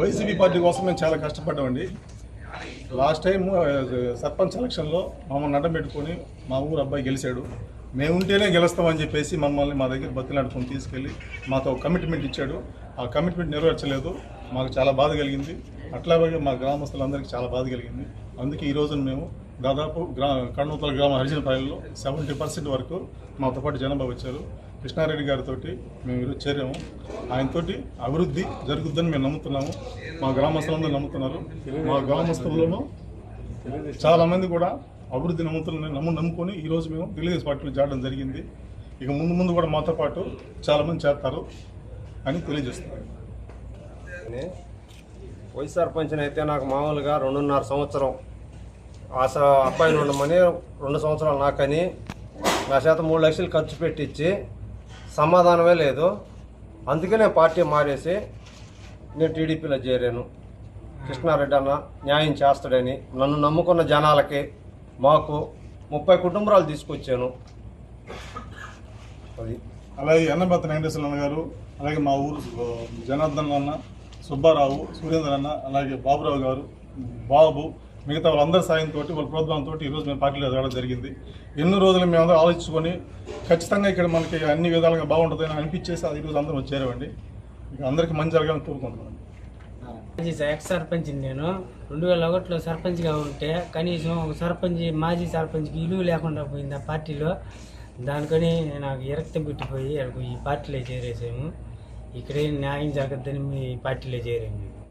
YCP party కోసం మేము చాలా కష్టపడ్డామండి. లాస్ట్ టైం సర్పంచ్ ఎలక్షన్లో మమ్మల్ని అడ్డం పెట్టుకొని మా ఊరు అబ్బాయి గెలిచాడు. మేము ఉంటేనే గెలుస్తామని చెప్పేసి మమ్మల్ని మా దగ్గర బతిలాడుకొని తీసుకెళ్ళి మాతో ఒక కమిట్మెంట్ ఇచ్చాడు. ఆ కమిట్మెంట్ నెరవేర్చలేదు. మాకు చాలా బాధ కలిగింది. అట్లాగే మా గ్రామస్తులందరికీ చాలా బాధ కలిగింది. అందుకే ఈ రోజున మేము దాదాపు గ్రా కర్నూతల గ్రామ హరిజనపల్లిలో సెవెంటీ పర్సెంట్ వరకు మాతో పాటు జనాభా వచ్చారు. కృష్ణారెడ్డి గారితో మేము ఈరోజు చేరాము. ఆయనతోటి అభివృద్ధి జరుగుద్దని మేము నమ్ముతున్నాము. మా గ్రామస్తులందరూ నమ్ముతున్నారు. మా గ్రామస్తుల్లోనూ చాలామంది కూడా అభివృద్ధి నమ్ముతున్న నమ్ము నమ్ముకొని ఈరోజు మేము తెలుగుదేశం పార్టీలో చేరడం జరిగింది. ఇక ముందు ముందు కూడా మాతో పాటు చాలామంది చేస్తారు అని తెలియజేస్తున్నారు వైఎస్ఆర్ వైస్ సర్పంచ్ని అయితే నాకు మామూలుగా రెండున్నర సంవత్సరం. ఆ స- అబ్బాయిని ఉండమని రెండు సంవత్సరాలు నాకని నా చేత మూడు లక్షలు ఖర్చు పెట్టించి సమాధానమే లేదు. అందుకే నేను పార్టీ మారేసి నేను టీడీపీలో చేరాను. కృష్ణారెడ్డి అన్న న్యాయం చేస్తాడని నన్ను నమ్ముకున్న జనాలకి మాకు ముప్పై కుటుంబాలు తీసుకొచ్చాను. అది. అలాగే అన్నపత్ర వెంకటేశ్వర గారు అలాగే మా ఊరు జనార్దన్ అన్న సుబ్బారావు సురేంద్ర అన్న అలాగే బాబురావు గారు బాబు మిగతా వాళ్ళందరి సాయంతో వాళ్ళ ప్రోత్సాహంతో ఈరోజు మేము పార్టీలో ఎదగడం జరిగింది. ఎన్నో రోజులు మేము అందరూ ఆలోచించుకొని ఖచ్చితంగా ఇక్కడ మనకి అన్ని విధాలుగా బాగుంటుందని అనిపించేసి అది ఈరోజు అందరం చేరామండి. ఇక అందరికీ మంచి జరగాలని కోరుకుంటున్నాను ఎక్స్ సర్పంచ్ నేను. రెండు వేల ఒకటిలో సర్పంచ్గా ఉంటే కనీసం ఒక సర్పంచ్ మాజీ సర్పంచ్కి ఇలువ లేకుండా పోయింది ఆ పార్టీలో. దానికని నాకు ఎరక్తం పెట్టిపోయి ఈ పార్టీలో చేరేసాము. ఇక్కడే న్యాయం జరగద్దని మీ పార్టీలో చేరాము.